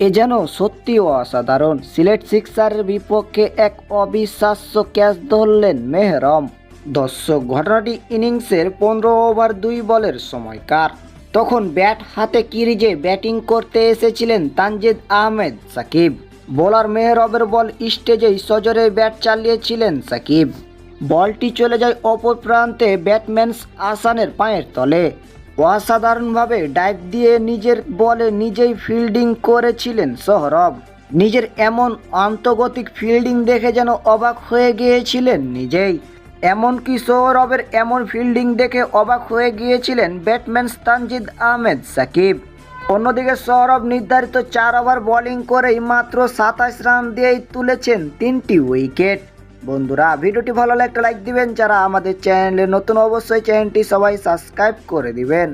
এ যেন সত্যিও অসাধারণ। সিলেট সিক্সারের বিপক্ষে এক অবিশ্বাস্য ক্যাচ ধরলেন মেহরম। দর্শক, ঘটনাটি ইনিংসের পনেরো ওভার দুই বলের সময়কার। তখন ব্যাট হাতে কিরিজে ব্যাটিং করতে এসেছিলেন তানজিদ আহমেদ, সাকিব। বোলার মেহরবের বল স্টেজেই সজরে ব্যাট চালিয়েছিলেন সাকিব। বলটি চলে যায় অপর প্রান্তে ব্যাটম্যান আসানের পায়ের তলে। অসাধারণভাবে ডাইভ দিয়ে নিজের বলে নিজেই ফিল্ডিং করেছিলেন সোহরব নিজের এমন আন্তর্গতিক ফিল্ডিং দেখে যেন অবাক হয়ে গিয়েছিলেন নিজেই। এমনকি সৌরভের এমন ফিল্ডিং দেখে অবাক হয়ে গিয়েছিলেন ব্যাটম্যান তানজিদ আহমেদ সাকিব। অন্যদিকে সৌরভ নির্ধারিত চার ওভার বোলিং করেই মাত্র সাতাশ রান দিয়েই তুলেছেন তিনটি উইকেট। বন্ধুরা, ভিডিওটি ভালো লাগলে একটা লাইক দিবেন। যারা আমাদের চ্যানেলে নতুন, অবশ্যই চ্যানেলটি সবাই সাবস্ক্রাইব করে দিবেন।